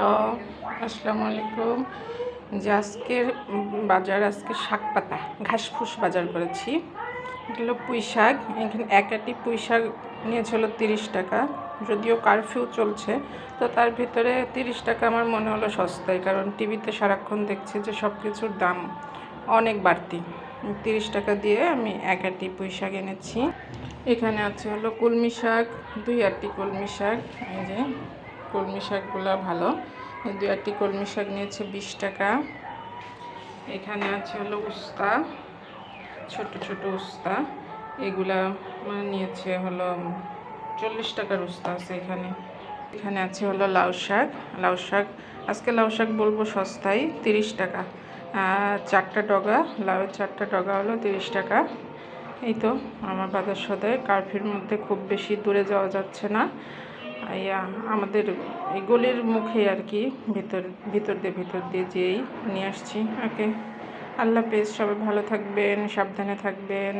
Hello আসসালামু আলাইকুম যে আজকের বাজার, আজকে শাক পাতা, ঘাসফুস বাজার করেছি। এগুলো পুঁই শাক। এখানে এক আটি পুঁই শাক নিয়েছিল তিরিশ টাকা। যদিও কারফিউ চলছে, তো তার ভিতরে তিরিশ টাকা আমার মনে হলো সস্তায়, কারণ টিভিতে সারাক্ষণ দেখছি যে সব কিছুর দাম অনেক বাড়তি। তিরিশ টাকা দিয়ে আমি এক আটি পুঁই শাক এনেছি। এখানে আছে হলো কলমি শাক, দুই আটি কলমি শাক, এই যে। কলমি শাকগুলো ভালো। দু একটি কলমি শাক নিয়েছে বিশ টাকা। এখানে আছে হলো উস্তা, ছোট ছোট উস্তা। এগুলা মানে নিয়েছে হলো চল্লিশ টাকার উস্তা আছে এখানে। এখানে আছে হলো লাউ শাক। লাউ শাক, আজকে লাউ শাক বলব সস্তায় তিরিশ টাকা। চারটা ডগা, লাউয়ের চারটা ডগা হলো তিরিশ টাকা। এই তো আমার বাজার সদায় কার্ফির মধ্যে খুব বেশি দূরে যাওয়া যাচ্ছে না। এই আমাদের এই গলির মুখে আর কি, ভিতর ভিতর দিয়ে ভিতর দিয়ে যেই নিয়ে আসছি। ওকে, আল্লাহ পেজ সবাই ভালো থাকবেন, সাবধানে থাকবেন।